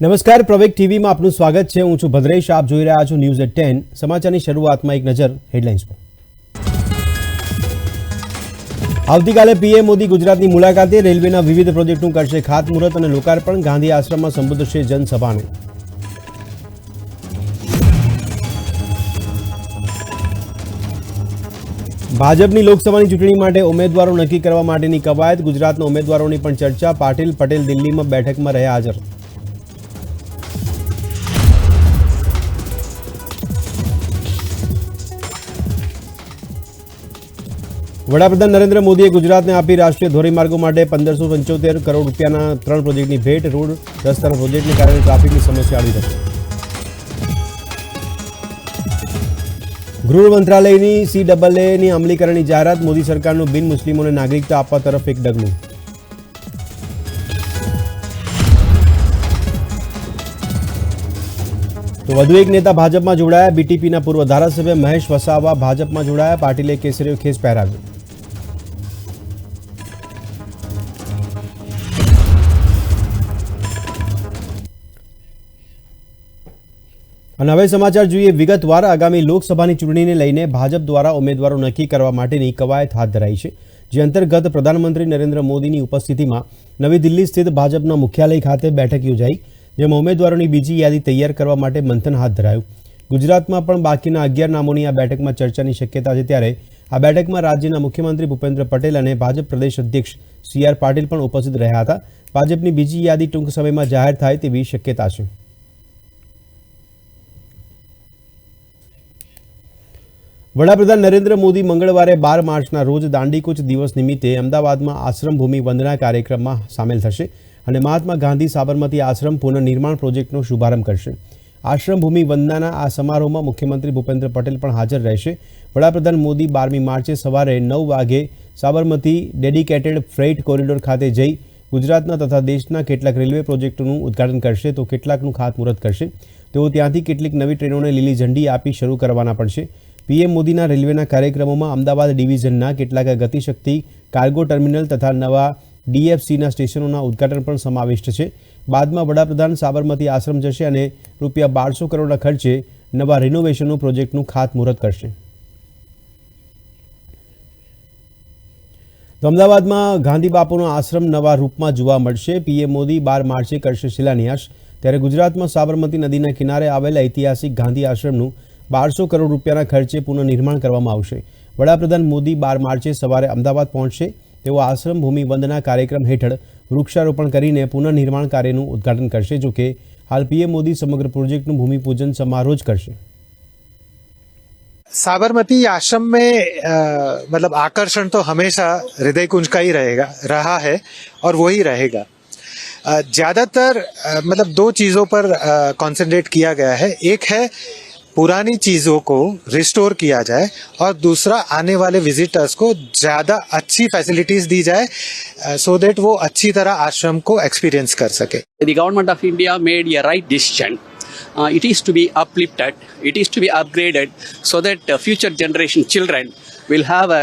નમસ્કાર પ્રવેક ટીવીમાં આપનું સ્વાગત છે. હું છું ભદ્રેશ. આપ જોઈ રહ્યા છો ન્યૂઝ એટ ટેન. સમાચારની શરૂઆતમાં એક નજર હેડલાઇન્સ પર. આવતીકાલે પીએમ મોદી ગુજરાતની મુલાકાતે રેલવેના વિવિધ પ્રોજેક્ટનું કરશે ખાતમુહૂર્ત અને લોકાર્પણ. ગાંધી આશ્રમમાં સંબોધશે જનસભાને ભાજપની લોકસભાની ચૂંટણી માટે ઉમેદવારો નક્કી કરવા માટેની કવાયત. ગુજરાતના ઉમેદવારોની પણ ચર્ચા. પાટીલ પટેલ દિલ્હીમાં બેઠકમાં રહ્યા હાજર. વડાપ્રધાન નરેન્દ્ર મોદીએ ગુજરાતને આપી રાષ્ટ્રીય ધોરીમાર્ગો માટે પંદરસો પંચોતેર કરોડ રૂપિયાના ત્રણ પ્રોજેક્ટની ભેટ રોડ રસ્તાના પ્રોજેક્ટને કારણે ટ્રાફિકની સમસ્યા આવી હતી ગૃહ મંત્રાલયની સી ડબલ એની અમલીકરણની જાહેરાત મોદી સરકારનું બિન મુસ્લિમોને નાગરિકતા આપવા તરફ એક ડગલું. તો વધુ એક નેતા ભાજપમાં જોડાયા બીટીપીના પૂર્વ ધારાસભ્ય મહેશ વસાવા ભાજપમાં જોડાયા, પાટીલે કેસરીયો ખેસ પહેરાવ્યો. અને હવે સમાચાર જોઈએ. વિગતવાર આગામી લોકસભાની ચૂંટણીને લઈને ભાજપ દ્વારા ઉમેદવારો નક્કી કરવા માટેની કવાયત હાથ ધરાઈ છે. જે અંતર્ગત પ્રધાનમંત્રી નરેન્દ્ર મોદીની ઉપસ્થિતિમાં નવી દિલ્હી સ્થિત ભાજપના મુખ્યાલય ખાતે બેઠક યોજાઈ, જેમાં ઉમેદવારોની બીજી યાદી તૈયાર કરવા માટે મંથન હાથ ધરાયું. ગુજરાતમાં પણ બાકીના અગિયાર નામોની આ બેઠકમાં ચર્ચાની શક્યતા છે ત્યારે આ બેઠકમાં રાજ્યના મુખ્યમંત્રી ભૂપેન્દ્ર પટેલ અને ભાજપ પ્રદેશ અધ્યક્ષ સી આર પાટીલ પણ ઉપસ્થિત રહ્યા હતા. ભાજપની બીજી યાદી ટૂંક સમયમાં જાહેર થાય તેવી શક્યતા છે. વડાપ્રધાન નરેન્દ્ર મોદી મંગળવારે બાર માર્ચના રોજ દાંડીકૂચ દિવસ નિમિત્તે અમદાવાદમાં આશ્રમ ભૂમિ વંદના કાર્યક્રમમાં સામેલ થશે અને મહાત્મા ગાંધી સાબરમતી આશ્રમ પુનઃનિર્માણ પ્રોજેક્ટનો શુભારંભ કરશે. આશ્રમ ભૂમિ વંદનાના આ સમારોહમાં મુખ્યમંત્રી ભૂપેન્દ્ર પટેલ પણ હાજર રહેશે. વડાપ્રધાન મોદી બારમી માર્ચે સવારે નવ વાગે સાબરમતી ડેડિકેટેડ ફ્રેઇટ કોરિડોર ખાતે જઈ ગુજરાતના તથા દેશના કેટલાક રેલવે પ્રોજેક્ટોનું ઉદ્ઘાટન કરશે તો કેટલાકનું ખાતમુહૂર્ત કરશે. તેઓ ત્યાંથી કેટલીક નવી ટ્રેનોને લીલી ઝંડી આપી શરૂ કરવાના પડશે પીએમ મોદીના રેલવેના કાર્યક્રમોમાં અમદાવાદ ડિવિઝનના કેટલાક ગતિશક્તિ, કાર્ગો ટર્મિનલ તથા નવા ડીએફસીના સ્ટેશનોના ઉદ્ઘાટન પણ સમાવિષ્ટ છે. બાદમાં વડાપ્રધાન સાબરમતી આશ્રમ જશે અને રૂપિયા બારસો કરોડના ખર્ચે નવા રિનોવેશનનું પ્રોજેક્ટનું ખાતમુહૂર્ત કરશે. તો અમદાવાદમાં ગાંધી બાપુનો આશ્રમ નવા રૂપમાં જોવા મળશે. પીએમ મોદી બાર માર્ચે કરશે શિલાન્યાસ. ત્યારે ગુજરાતમાં સાબરમતી નદીના કિનારે આવેલા ઐતિહાસિક ગાંધી આશ્રમનું બારસો કરોડ રૂપિયાના ખર્ચે પુનઃનિર્માણ કરવામાં આવશે વડાપ્રધાન મોદી બાર માર્ચે સવારે અમદાવાદ પહોંચશે તેઓ આશ્રમ ભૂમિ વંદના કાર્યક્રમ હેઠળ વૃક્ષારોપણ કરીને પુનઃનિર્માણ કાર્યનું ઉદ્ઘાટન કરશે જોકે હાલ પીએમ મોદી સમગ્ર પ્રોજેક્ટનું ભૂમિપૂજન સમારોહ જ કરશે साबरमती आश्रम में अ, मतलब आकर्षण तो हमेशा हृदय कुंज का ही रहेगा रहा है और वही रहेगा अ, ज्यादातर अ, मतलब दो चीजों पर कंसंट्रेट किया गया है एक है पुरानी चीज़ों को रिस्टोर किया जाए और दूसरा आने वाले विजिटर्स को ज़्यादा अच्छी फैसिलिटीज़ दी जाए uh, सो देट वो अच्छी तरह आश्रम को एक्सपीरियंस कर सके। The government of India made a right decision it is to be uplifted it is to be upgraded so that future generation children will have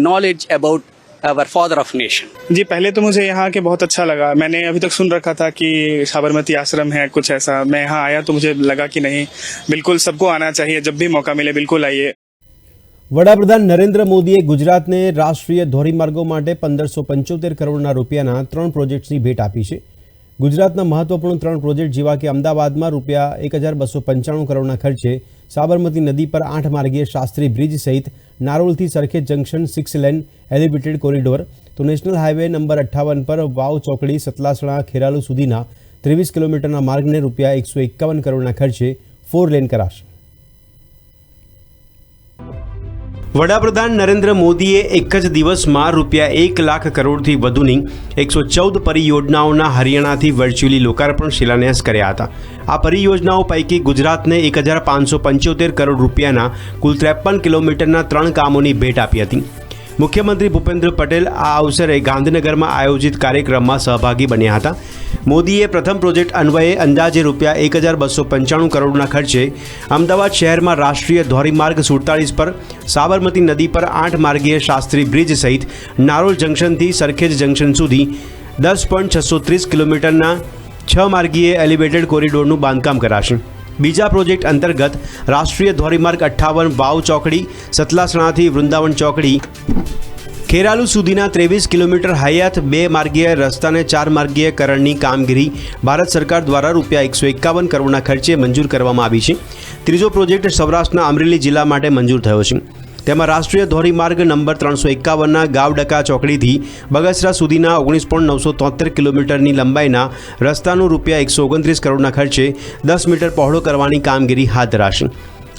knowledge about our father of nation. जी पहले तो मुझे यहाँ के बहुत अच्छा लगा मैंने अभी तक सुन रखा था कि साबरमती आश्रम है कुछ ऐसा मैं यहाँ आया तो मुझे लगा कि नहीं बिल्कुल सबको आना चाहिए जब भी मौका मिले बिल्कुल आइए વડાપ્રધાન નરેન્દ્ર મોદીએ ગુજરાતને રાષ્ટ્રીય ધોરીમાર્ગો માટે પંદરસો પંચોતેર કરોડના રૂપિયાના ત્રણ પ્રોજેક્ટ્સની ભેટ આપી છે ગુજરાતના મહત્વપૂર્ણ ત્રણ પ્રોજેક્ટ જેવા કે અમદાવાદમાં રૂપિયા એક હજાર બસો પંચાણું કરોડના ખર્ચે સાબરમતી નદી પર આઠ માર્ગીય શાસ્ત્રી બ્રિજ સહિત નારોલથી Sarkhej junction six lane elevated corridor તો નેશનલ હાઇવે નંબર અઠ્ઠાવન પર વાવ ચોકડી સતલાસણા ખેરાલુ સુધીના ત્રેવીસ કિલોમીટરના માર્ગને રૂપિયા એકસો એકાવન કરોડના ખર્ચે ફોર લેન કરાશે. વડાપ્રધાન નરેન્દ્ર મોદીએ એક જ દિવસમાં રૂપિયા એક લાખ કરોડથી વધુની એકસો ચૌદ પરિયોજનાઓના હરિયાણાથી વર્ચ્યુઅલી લોકાર્પણ શિલાન્યાસ કર્યા હતા. આ પરિયોજનાઓ પૈકી ગુજરાતને એક હજાર પાંચસો પંચોતેર કરોડ રૂપિયાના કુલ ત્રેપન કિલોમીટરના ત્રણ કામોની ભેટ આપી હતી. મુખ્યમંત્રી ભૂપેન્દ્ર પટેલ આ અવસરે ગાંધીનગરમાં આયોજિત કાર્યક્રમમાં સહભાગી બન્યા હતા. મોદીએ પ્રથમ પ્રોજેક્ટ અન્વયે અંદાજે રૂપિયા એક હજાર બસો પંચાણું કરોડના ખર્ચે અમદાવાદ શહેરમાં રાષ્ટ્રીય ધોરીમાર્ગ સુડતાળીસ પર, સાબરમતી નદી પર આઠ માર્ગીય શાસ્ત્રી બ્રિજ સહિત નારોલ જંકશનથી સરખેજ જંકશન સુધી દસ પોઈન્ટ છસો ત્રીસ કિલોમીટરના છ માર્ગીય એલિવેટેડ કોરિડોરનું બાંધકામ કરાશે. બીજા પ્રોજેક્ટ અંતર્ગત રાષ્ટ્રીય ધોરીમાર્ગ અઠ્ઠાવન વાવ ચોકડી, સતલાસણાથી વૃંદાવન ચોકડી, ખેરાલુ સુધીના ત્રેવીસ કિલોમીટર હયાત બે માર્ગીય રસ્તાને ચાર માર્ગીય કરણની કામગીરી ભારત સરકાર દ્વારા રૂપિયા એકસો એકાવન કરોડના ખર્ચે મંજૂર કરવામાં આવી છે. ત્રીજો પ્રોજેક્ટ સૌરાષ્ટ્રના અમરેલી જિલ્લા માટે મંજૂર થયો છે. તેમાં રાષ્ટ્રીય ધોરીમાર્ગ નંબર ત્રણસો એકાવનના ગાવડકા ચોકડીથી બગસરા સુધીના ઓગણીસ પોઈન્ટ નવસો તોતેર કિલોમીટરની લંબાઈના રસ્તાનું રૂપિયા એકસો ઓગણત્રીસ કરોડના ખર્ચે દસ મીટર પહોળો કરવાની કામગીરી હાથ ધરાશે.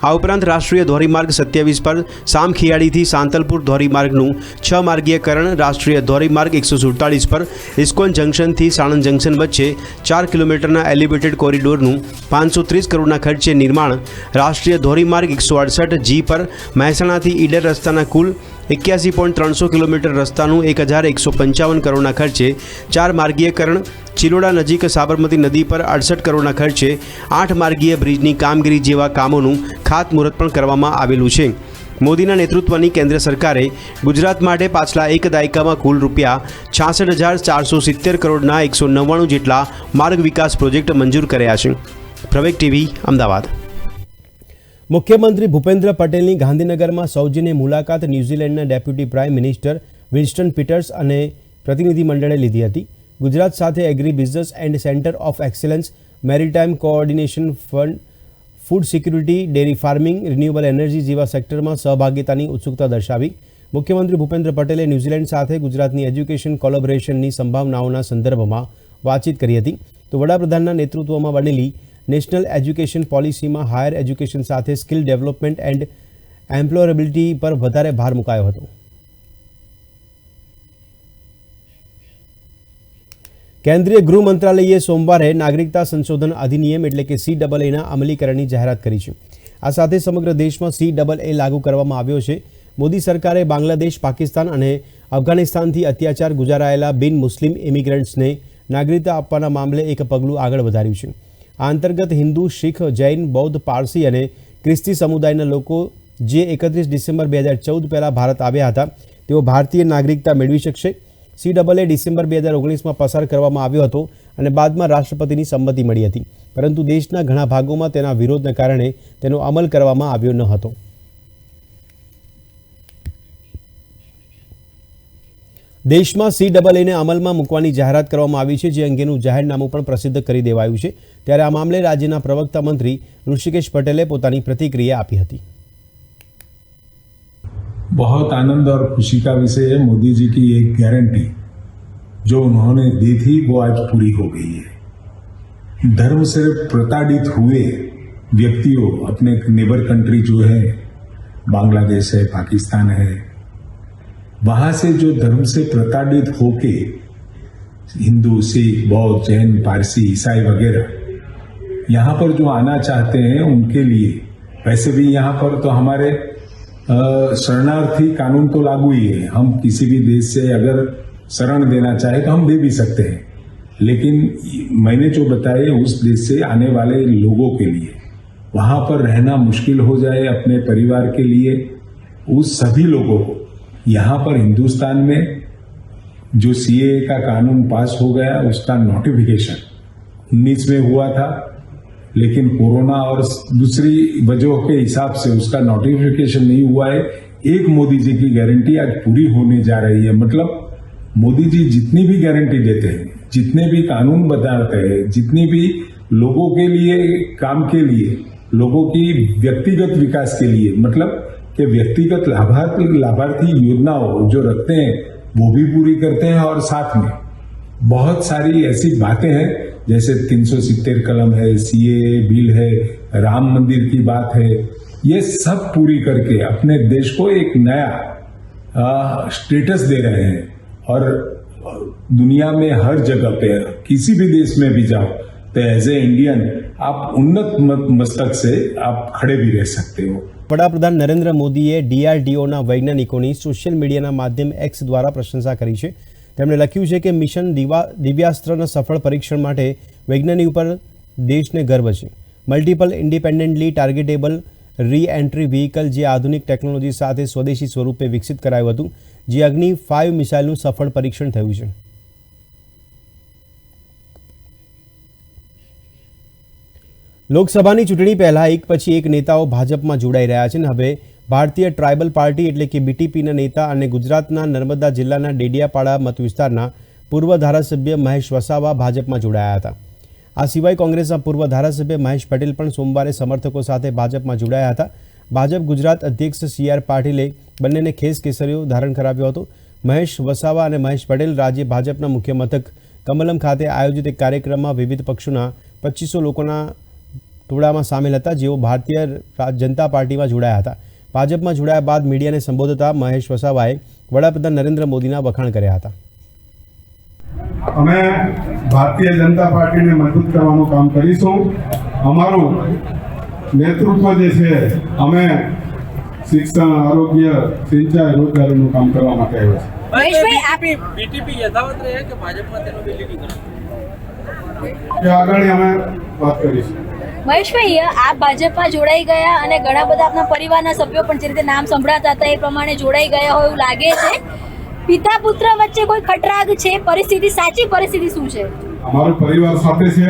આ ઉપરાંત રાષ્ટ્રીય ધોરીમાર્ગ સત્યાવીસ પર સામખિયાળીથી સાંતલપુર ધોરીમાર્ગનું છ માર્ગીયકરણ, રાષ્ટ્રીય ધોરીમાર્ગ એકસો સુડતાલીસ પર ઇસ્કોન જંકશનથી સાણંદ જંકશન વચ્ચે ચાર કિલોમીટરના એલિવેટેડ કોરિડોરનું પાંચસો ત્રીસ કરોડના ખર્ચે નિર્માણ, રાષ્ટ્રીય ધોરીમાર્ગ એકસો અડસઠ જી પર મહેસાણાથી ઈડર રસ્તાના કુલ એક્યાસી પોઈન્ટ ત્રણસો કિલોમીટર રસ્તાનું એક હજાર એકસો પંચાવન કરોડના ખર્ચે ચાર માર્ગીયકરણ ચિલોડા નજીક સાબરમતી નદી પર અડસઠ કરોડના ખર્ચે આઠ માર્ગીય બ્રિજની કામગીરી જેવા કામોનું ખાતમુહૂર્ત પણ કરવામાં આવેલું છે. મોદીના નેતૃત્વની કેન્દ્ર સરકારે ગુજરાત માટે પાછલા એક દાયકામાં કુલ રૂપિયા છાસઠ હજાર ચારસો સિત્તેર કરોડના એકસો નવ્વાણું જેટલા માર્ગ વિકાસ પ્રોજેક્ટ મંજૂર કર્યા છે. પ્રવેક ટીવી, અમદાવાદ. મુખ્યમંત્રી ભૂપેન્દ્ર પટેલની ગાંધીનગરમાં સૌજન્ય મુલાકાત ન્યૂઝીલેન્ડના deputy prime minister Winston Peters અને પ્રતિનિધિ મંડળે લીધી હતી. ગુજરાત સાથે agri business and centre of excellence maritime coordination fund, food security, dairy farming, renewable energy જેવા સેક્ટરમાં સહભાગિતાની ઉત્સુકતા દર્શાવી. મુખ્યમંત્રી ભૂપેન્દ્ર પટેલે ન્યૂઝીલેન્ડ સાથે ગુજરાતની એજ્યુકેશન કોલોબરેશનની સંભાવનાઓના સંદર્ભમાં વાતચીત કરી હતી. તો વડાપ્રધાનના નેતૃત્વમાં બનેલી નેશનલ એજ્યુકેશન પોલિસીમાં હાયર એજ્યુકેશન સાથે સ્કિલ ડેવલપમેન્ટ એન્ડ એમ્પ્લોયરેબિલિટી પર વધારે ભાર મુકાયો હતો. કેન્દ્રીય ગૃહ મંત્રાલયે સોમવારે નાગરિકતા સંશોધન અધિનિયમ એટલે કે સી ડબલ એના અમલીકરણની જાહેરાત કરી છે. આ સાથે સમગ્ર દેશમાં સી ડબલ એ લાગુ કરવામાં આવ્યો છે. મોદી સરકારે બાંગ્લાદેશ, પાકિસ્તાન અને અફઘાનિસ્તાનથી અત્યાચાર ગુજારાયેલા બિન મુસ્લિમ ઇમિગ્રન્ટ્સને નાગરિકતા આપવાના મામલે એક પગલું આગળ વધાર્યું છે. આ અંતર્ગત હિન્દુ, શીખ, જૈન, બૌદ્ધ, પારસી અને ખ્રિસ્તી સમુદાયના લોકો જે એકત્રીસ ડિસેમ્બર બે હજાર ચૌદ પહેલાં ભારત આવ્યા હતા, તેઓ ભારતીય નાગરિકતા મેળવી શકશે. સી ડબલ એ ડિસેમ્બર બે હજાર ઓગણીસમાં પસાર કરવામાં આવ્યો હતો અને બાદમાં રાષ્ટ્રપતિની સંમતિ મળી હતી. પરંતુ દેશના ઘણા ભાગોમાં તેના વિરોધના કારણે તેનો અમલ કરવામાં આવ્યો ન હતો. દેશમાં સી ડબલ એને અમલમાં મૂકવાની જાહેરાત કરવામાં આવી છે જે અંગેનું જાહેરનામું પણ પ્રસિદ્ધ કરી દેવાયું છે ત્યારે આ મામલે રાજ્યના પ્રવક્તા મંત્રી ઋષિકેશ પટેલે પોતાની પ્રતિક્રિયા આપી હતી बहुत आनंद और खुशी का विषय है मोदी जी की एक गारंटी जो उन्होंने दी थी वो आज पूरी हो गई है धर्म से प्रताड़ित हुए व्यक्तियों अपने नेबर कंट्री जो है बांग्लादेश है पाकिस्तान है वहाँ से जो धर्म से प्रताड़ित होके हिंदू, सिख, बौद्ध, जैन, पारसी, ईसाई वगैरह यहाँ पर जो आना चाहते हैं उनके लिए, वैसे भी यहाँ पर तो हमारे शरणार्थी कानून तो लागू ही है। हम किसी भी देश से अगर शरण देना चाहे तो हम दे भी सकते हैं। लेकिन मैंने जो बताए उस देश से आने वाले लोगों के लिए, वहाँ पर रहना मुश्किल हो जाए अपने परिवार के लिए, उस सभी लोगों को। यहाँ पर हिंदुस्तान में जो सीए का कानून पास हो गया, उसका नोटिफिकेशन 19 में हुआ था, लेकिन कोरोना और दूसरी वजहों के हिसाब से उसका नोटिफिकेशन नहीं हुआ है। एक मोदी जी की गारंटी आज पूरी होने जा रही है। मतलब मोदी जी जितनी भी गारंटी देते हैं, जितने भी कानून बताते हैं, जितनी भी लोगों के लिए, काम के लिए, लोगों की व्यक्तिगत विकास के लिए मतलब कि व्यक्तिगत लाभार्थी लाभार्थी योजनाओं जो रखते हैं वो भी पूरी करते हैं और साथ में। बहुत सारी ऐसी बातें हैं जैसे तीन सौ सित्तेर कलम है सीए बिल है राम मंदिर की बात है ये सब पूरी करके अपने देश को एक नया आ, स्टेटस दे रहे हैं। और दुनिया में हर जगह पे किसी भी देश में भी जाओ तो एज ए इंडियन आप उन्नत मस्तक से आप खड़े भी रह सकते हो। વડાપ્રધાન નરેન્દ્ર મોદીએ ડીઆરડીઓના વૈજ્ઞાનિકોની સોશિયલ મીડિયાના માધ્યમ એક્સ દ્વારા પ્રશંસા કરી છે. તેમણે લખ્યું છે કે મિશન દિવા, દિવ્યાસ્ત્રના સફળ પરીક્ષણ માટે વૈજ્ઞાનિક ઉપર દેશને ગર્વ છે. Multiple independently targetable re entry vehicle જે આધુનિક ટેકનોલોજી સાથે સ્વદેશી સ્વરૂપે વિકસિત કરાયું હતું, જે અગ્નિ ફાઇવ મિસાઇલનું સફળ પરીક્ષણ થયું છે. લોકસભાની ચૂંટણી પહેલા એક પછી એક નેતાઓ ભાજપમાં જોડાઈ રહ્યા છે અને હવે ભારતીય ટ્રાઇબલ પાર્ટી એટલે કે બીટીપીના નેતા અને ગુજરાતના નર્મદા જિલ્લાના ડેડિયાપાડા મત વિસ્તારના પૂર્વ ધારાસભ્ય મહેશ વસાવા ભાજપમાં જોડાયા હતા. આ સિવાય કોંગ્રેસના પૂર્વ ધારાસભ્ય મહેશ પટેલ પણ સોમવારે સમર્થકો સાથે ભાજપમાં જોડાયા હતા. ભાજપ ગુજરાત અધ્યક્ષ સી આર પાટીલે બંનેને ખેસ કેસરીઓ ધારણ કરાવ્યો હતો. મહેશ વસાવા અને મહેશ પટેલ રાજ્ય ભાજપના મુખ્ય મથક કમલમ ખાતે આયોજિત એક કાર્યક્રમમાં વિવિધ પક્ષોના પચીસો લોકોના ટોળામાં સામેલ હતા જેઓ ભારતીય જનતા પાર્ટીમાં જોડાયા હતા. ભાજપમાં જોડાયા બાદ મીડિયાને સંબોધતા મહેશ વસાવાએ વડાપ્રધાન નરેન્દ્ર મોદીના વખાણ કર્યા હતા. અમે ભારતીય જનતા પાર્ટીને મજબૂત કરવાનું કામ કરીશું. અમારું નેતૃત્વ જે છે અમે શિક્ષણ આરોગ્ય સિંચાઈ રોજગારીનું કામ કરવા માટે આવ્યા છે બીટીપી યથાવત રહે કે ભાજપમાં તેનું આગળ અમે વાત કરીશું. મહેશભાઈ આપ ભાજપમાં જોડાઈ ગયા અને ઘણા બધા આપના પરિવારના સભ્યો પણ જે રીતે નામ સંભળાતા હતા એ પ્રમાણે જોડાઈ ગયા હોય એવું લાગે છે. પિતા પુત્ર વચ્ચે કોઈ ખટરાગ છે? પરિસ્થિતિ સાચી પરિસ્થિતિ શું છે? અમારો પરિવાર સાથે છે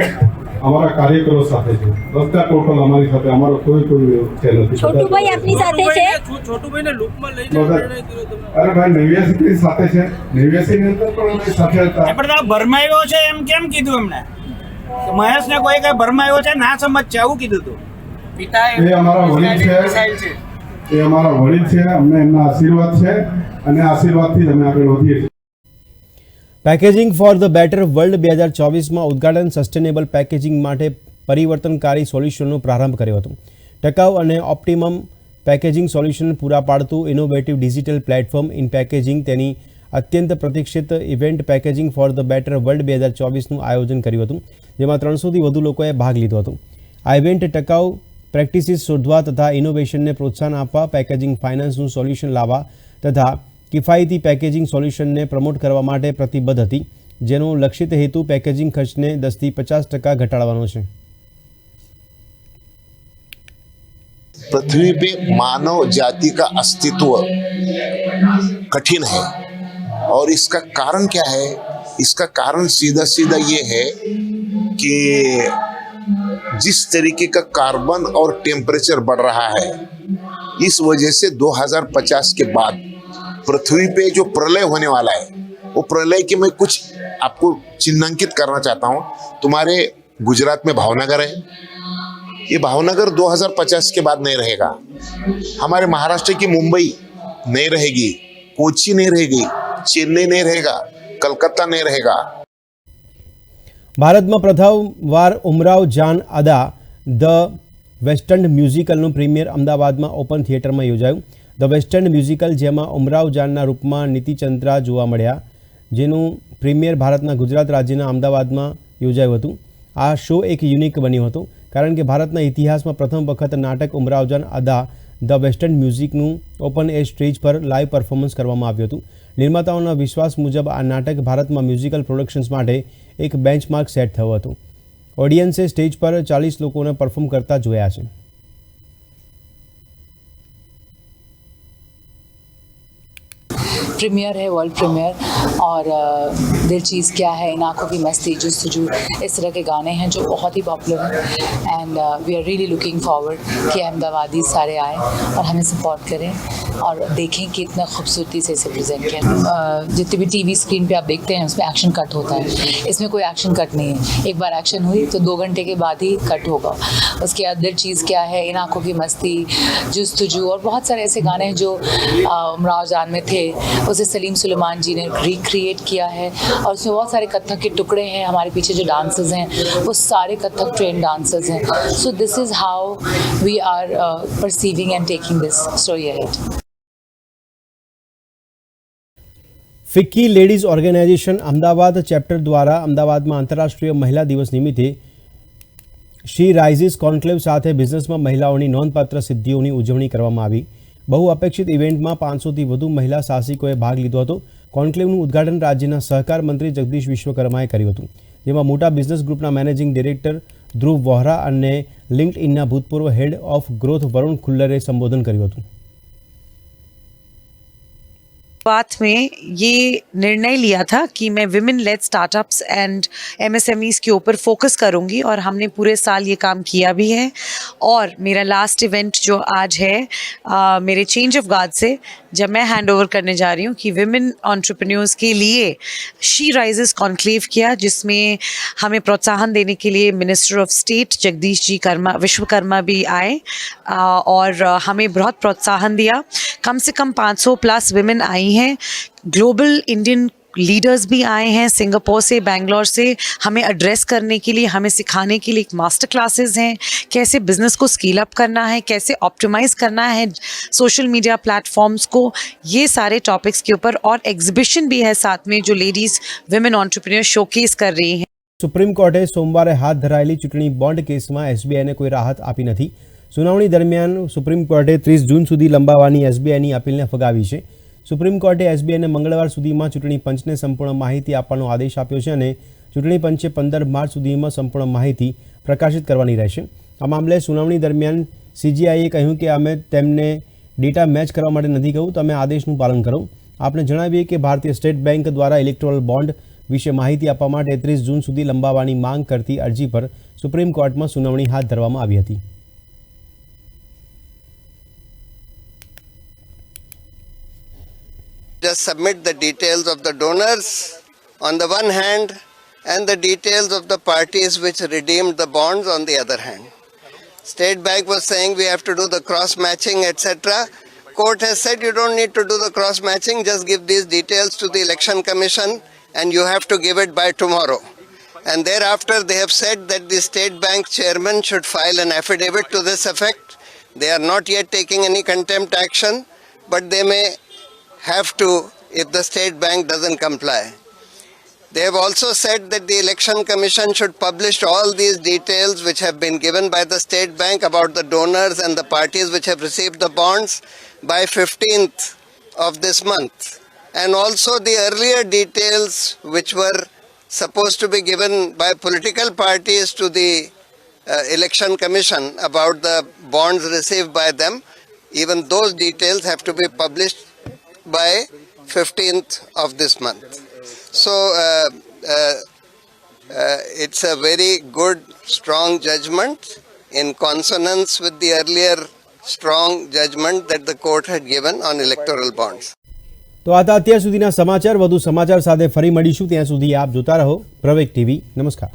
અમારા કાર્યકરો સાથે છે. બધા ટોટલ અમારી સાથે અમારો કોઈ કોઈ છે નથી. છોટુભાઈ આપની સાથે છે? છોટુભાઈને લૂપમાં કર્યો અરે ભાઈ નેવ્યાસી સાથે છે. નેવ્યાસી ની અંદર પણ અમે સાથે હતા. પણ ભરમાયો છે એમ કેમ કીધું એમને? મહેશ ને કોઈ કઈ ભરમાયો છે? ના સમજ છે આવું કીધું તું. એ અમારા વડીલ છે. એ અમારા વડીલ છે. અમને એમના આશીર્વાદ છે અને આશીર્વાદથી જ અમે આગળ વધીએ છીએ. Packaging for the better world બે હજાર ચોવીસમાં ઉદ્ઘાટન સસ્ટેનેબલ પેકેજિંગ માટે પરિવર્તનકારી સોલ્યુશનનો પ્રારંભ કર્યો હતો. ટકાઉ અને ઓપ્ટિમમ પેકેજિંગ સોલ્યુશન પૂરા પાડતું innovative digital platform in packaging તેની અત્યંત પ્રતીક્ષિત event packaging for the better world બે હજાર ચોવીસનું આયોજન કર્યું હતું જેમાં ત્રણસોથી વધુ લોકોએ ભાગ લીધો હતો આ ઇવેન્ટ ટકાઉ પ્રેક્ટિસીસ શોધવા તથા ઇનોવેશનને પ્રોત્સાહન આપવા પેકેજિંગ ફાઇનાન્સનું સોલ્યુશન લાવવા તથા કિફાયતી પેકેજિંગ સોલ્યુશનને પ્રમોટ કરવા માટે પ્રતિબદ્ધ હતી જેનો લક્ષિત હેતુ પેકેજિંગ ખર્ચને દસથી પચાસ ટકા ઘટાડવાનો છે पृथ्वी पे मानव जाति का अस्तित्व कठिन है और इसका कारण क्या है? इसका कारण सीधा सीधा ये है कि जिस तरीके का कार्बन और टेम्परेचर बढ़ रहा है, इस वजह से 2050 के बाद पृथ्वी पे जो प्रलय होने वाला है, वो प्रलय के मैं कुछ आपको चिन्हांकित करना चाहता हूँ। तुम्हारे गुजरात में भावनगर है। ये भावनगर 2050 के बाद नहीं रहेगा। हमारे महाराष्ट्र की मुंबई नहीं रहेगी। कोची नहीं रहेगी चेन्नई नहीं रहेगा कलकत्ता नहीं रहेगा ભારતમાં પ્રથમવાર ઉમરાવ જાન અદા ધ વેસ્ટર્ન મ્યુઝિકલનું પ્રીમિયર અમદાવાદમાં ઓપન થિયેટરમાં યોજાયું ધ વેસ્ટર્ન મ્યુઝિકલ જેમાં ઉમરાવ જાનના રૂપમાં નીતિચંદ્રા જોવા મળ્યા જેનું પ્રીમિયર ભારતના ગુજરાત રાજ્યના અમદાવાદમાં યોજાયું હતું આ શો એક યુનિક બન્યો હતો કારણ કે ભારતના ઇતિહાસમાં પ્રથમ વખત નાટક ઉમરાવ જાન અદા ધ વેસ્ટર્ન મ્યુઝિકનું ઓપન એર સ્ટેજ પર લાઈવ પરફોર્મન્સ કરવામાં આવ્યું હતું. નિર્માતાઓના વિશ્વાસ મુજબ આ નાટક ભારતમાં મ્યુઝિકલ પ્રોડક્શન્સ માટે એક બેન્ચમાર્ક સેટ થયું હતું. ઓડિયન્સે સ્ટેજ પર ચાલીસ લોકોને પરફોર્મ કરતા જોયા છે. प्रीमियर है वर्ल्ड प्रीमियर और दिल चीज़ क्या है, इन आँखों की मस्ती जुस्तजू इस तरह के गाने हैं जो बहुत ही पॉपुलर हैं। And we are really looking forward कि अहमदाबादी सारे आए और हमें सपोर्ट करें। और देखें कि इतना खूबसूरती से इसे प्रेजेंट किया। जितनी भी टीवी स्क्रीन पे आप देखते हैं, उसमें एक्शन कट होता है। इसमें कोई एक्शन कट नहीं है। एक बार एक्शन हुई तो दो घंटे के बाद ही कट होगा। उसके दिल चीज़ क्या है, इन आँखों की मस्ती जुस्तजू और बहुत सारे ऐसे गाने हैं जो उमराव जान में थे। उसे सलीम सुलेमान जी ने रिक्रिएट किया है। और उसमें बहुत सारे कथक के टुकड़े हैं। हमारे पीछे जो डांसर्स हैं, वो सारे कथक ट्रेन डांसर्स हैं। So this is how we are perceiving and taking this story ahead FICCI ladies organisation Ahmedabad chapter દ્વારા અમદાવાદમાં આંતરરાષ્ટ્રીય મહિલા દિવસ નિમિત્તે શી રાઇઝિસ કોન્ક્લેવ સાથે બિઝનેસમાં મહિલાઓની નોંધપાત્ર સિદ્ધિઓની ઉજવણી કરવામાં આવી. બહુ અપેક્ષિત ઇવેન્ટમાં પાંચસોથી વધુ મહિલા સાહસિકોએ ભાગ લીધો હતો. કોન્ક્લેવનું ઉદ્ઘાટન રાજ્યના સહકાર મંત્રી જગદીશ વિશ્વકર્માએ કર્યું હતું. જેમાં મોટા બિઝનેસ ગ્રુપના મેનેજિંગ ડિરેક્ટર ધ્રુવ વોહરા અને લિંક્ડ ઇનના ભૂતપૂર્વ હેડ ઓફ ગ્રોથ વરુણ ખુલ્લરે સંબોધન કર્યું હતું. बात में ये निर्णय लिया था कि मैं women led startups and MSMEs के ऊपर फोकस करूँगी और हमने पूरे साल ये काम किया भी है। और मेरा लास्ट इवेंट जो आज है अ, मेरे चेंज ऑफ़ गार्ड से जब मैं हैंड ओवर करने जा रही हूँ कि विमेन ऑन्टरप्रन्योर्स के लिए शी राइजेस कॉन्क्लेव किया जिसमें हमें प्रोत्साहन देने के लिए minister of state Jagdish ji Karma Vishwakarma भी आए अ, और हमें बहुत प्रोत्साहन दिया। कम से कम 500 प्लस विमेन आई हैं ग्लोबल इंडियन लीडर्स भी आए हैं सिंगापुर से बैंगलोर से हमें एड्रेस करने के लिए हमें सिखाने के लिए एक मास्टर क्लासेस हैं कैसे बिजनेस को स्केल अप करना है कैसे ऑप्टिमाइज करना है सोशल मीडिया प्लेटफॉर्म्स को ये सारे टॉपिक्स के ऊपर और एग्जीबिशन भी है साथ में जो लेडीज़ विमेन ऑन्टरप्रीनियर शोकेस कर रही हैं સુપ્રીમ કોર્ટે સોમવારે હાથ ધરાયેલી ચૂંટણી બોન્ડ કેસમાં એસબીઆઈને કોઈ રાહત આપી નથી સુનાવણી દરમિયાન સુપ્રીમ કોર્ટે ત્રીસ જૂન સુધી લંબાવવાની એસબીઆઈની અપીલને ફગાવી છે સુપ્રીમ કોર્ટે એસબીઆઈને મંગળવાર સુધીમાં ચૂંટણી પંચને સંપૂર્ણ માહિતી આપવાનો આદેશ આપ્યો છે અને ચૂંટણી પંચે પંદર માર્ચ સુધીમાં સંપૂર્ણ માહિતી પ્રકાશિત કરવાની રહેશે. આ મામલે સુનાવણી દરમિયાન સીજીઆઈએ કહ્યું કે અમે તેમને ડેટા મેચ કરવા માટે નથી કહ્યું તમે આદેશનું પાલન કરો. આપણે જણાવીએ કે ભારતીય સ્ટેટ બેંક દ્વારા ઇલેક્ટોરલ બોન્ડ વિશે માહિતી આપવા માટે ત્રીસ જૂન સુધી લંબાવવાની માંગ કરતી અરજી પર સુપ્રીમ કોર્ટમાં સુનાવણી હાથ ધરવામાં આવી હતી. Just submit the details of the donors on the one hand and the details of the parties which redeemed the bonds on the other hand. State Bank was saying we have to do the cross matching, etc. Court has said you don't need to do the cross matching, just give these details to the Election Commission and you have to give it by tomorrow. And thereafter, they have said that the State Bank chairman should file an affidavit to this effect. They are not yet taking any contempt action, but they may have to if the state bank doesn't comply. They have also said that the election commission should publish all these details which have been given by the state bank about the donors and the parties which have received the bonds by 15th of this month. And also the earlier details which were supposed to be given by political parties to the uh, election commission about the bonds received by them, even those details have to be published by 15th of this month. So uh, uh, uh, it's a very good, strong judgment in consonance with the earlier strong judgment that the court had given on electoral bonds. તો આ હતા અત્યાર સુધીના સમાચાર વધુ સમાચાર સાથે ફરી મળીશું ત્યાં સુધી આપ જોતા રહો પ્રવેક ટીવી નમસ્કાર